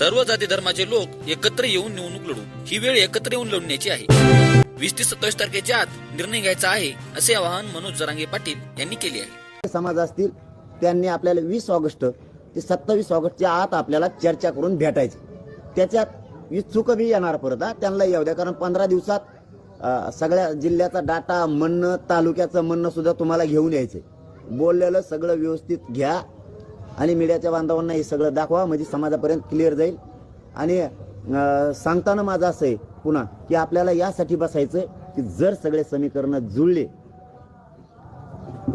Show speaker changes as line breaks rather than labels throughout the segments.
सर्व जाती धर्माचे लोक एकत्र येऊन निवडणूक लढू. ही वेळ एकत्र येऊन लढण्याची आहे. वीस ते सत्तावीस तारखेच्या आत निर्णय घ्यायचा आहे असे आवाहन मनोज जरांगे पाटील यांनी केले आहे.
समाज असतील त्यांनी आपल्याला वीस ऑगस्ट ते सत्तावीस ऑगस्टच्या आत आपल्याला चर्चा करून भेटायची. त्याच्यात इच्छुक बी येणार परत त्यांना येऊ द्या कारण पंधरा दिवसात सगळ्या जिल्ह्याचा डाटा म्हणणं तालुक्याचं म्हणणं सुद्धा तुम्हाला घेऊन यायचं बोललेलं सगळं व्यवस्थित घ्या आणि मीडियाच्या बांधवांना हे सगळं दाखवा म्हणजे समाजापर्यंत क्लिअर जाईल. आणि सांगताना माझं असं आहे पुन्हा की आपल्याला यासाठी बसायचं की जर सगळे समीकरण जुळले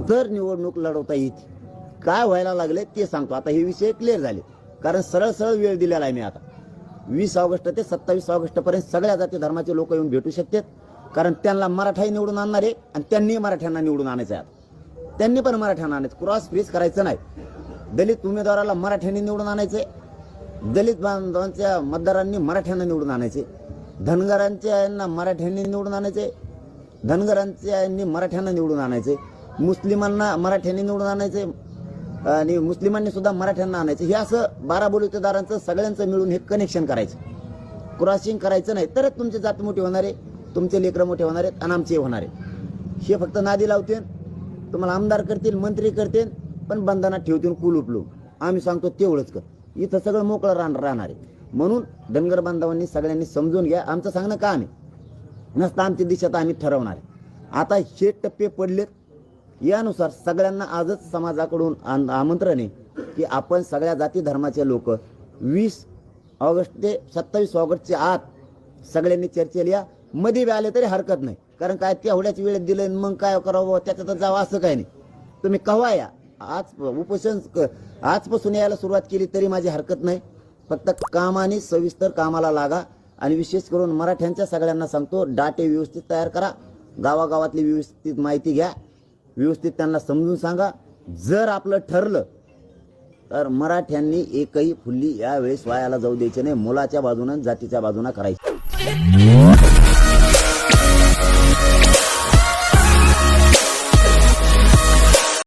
तर निवडणूक लढवता येते काय व्हायला लागले ते सांगतो. आता हे विषय क्लिअर झाले. कारण सरळ सरळ वेळ दिलेला आहे मी आता. वीस ऑगस्ट ते सत्तावीस ऑगस्टपर्यंत सगळ्या जाती धर्माचे लोक येऊन भेटू शकतात. कारण त्यांना मराठाही निवडून आणणार आहे आणि त्यांनी मराठ्यांना निवडून आणायचं आहे आता. त्यांनी पण मराठ्यांना आणायचं. क्रॉस फ्रीज करायचं नाही. दलित उमेदवाराला मराठ्यांनी निवडून आणायचे. दलित बांधवांच्या मतदारांनी मराठ्यांना निवडून आणायचे. धनगरांच्या यांना मराठ्यांनी निवडून आणायचे. धनगरांच्या यांनी मराठ्यांना निवडून आणायचे. मुस्लिमांना मराठ्यांनी निवडून आणायचे. आणि मुस्लिमांनी सुद्धा मराठ्यांना आणायचे. हे असं बारा बोलतेदारांचं सगळ्यांचं मिळून हे कनेक्शन करायचं. क्रॉसिंग करायचं नाही. तरच तुमचे जात मोठे होणार आहे. तुमचे लेकरं मोठे होणार आहेत आणि आमचे होणार आहे हे फक्त नादी लावतील. तुम्हाला आमदार करतील मंत्री करतील. पण बंधनात ठेवतील कुल उपलू आम्ही सांगतो तेवढंच कर. इथं सगळं मोकळं राहणार राहणार आहे. म्हणून धनगर बांधवांनी सगळ्यांनी समजून घ्या आमचं सांगणं काम आहे नसतं आमची दिशा तर आम्ही ठरवणार आहे. आता हे टप्पे पडलेत. यानुसार सगळ्यांना आजच समाजाकडून आमंत्रण आहे की आपण सगळ्या जाती धर्माचे लोक वीस ऑगस्ट ते सत्तावीस ऑगस्टच्या आत सगळ्यांनी चर्चेला या. मध्ये बी आले तरी हरकत नाही. कारण काय तेवढ्याच वेळेत दिलं मग काय करावं? त्याच्यात जावं असं काय नाही. तुम्ही कवा या? आज उपोषण आजपासून यायला सुरुवात केली तरी माझी हरकत नाही. फक्त कामाने सविस्तर कामाला लागा आणि विशेष करून मराठ्यांच्या सगळ्यांना सांगतो डाटे व्यवस्थित तयार करा गावागावातली व्यवस्थित माहिती घ्या व्यवस्थित त्यांना समजून सांगा. जर आपलं ठरलं तर मराठ्यांनी एकही फुल्ली यावेळेस वायाला जाऊ द्यायची नाही. मुलाच्या बाजूनं जातीच्या बाजूनं करायची.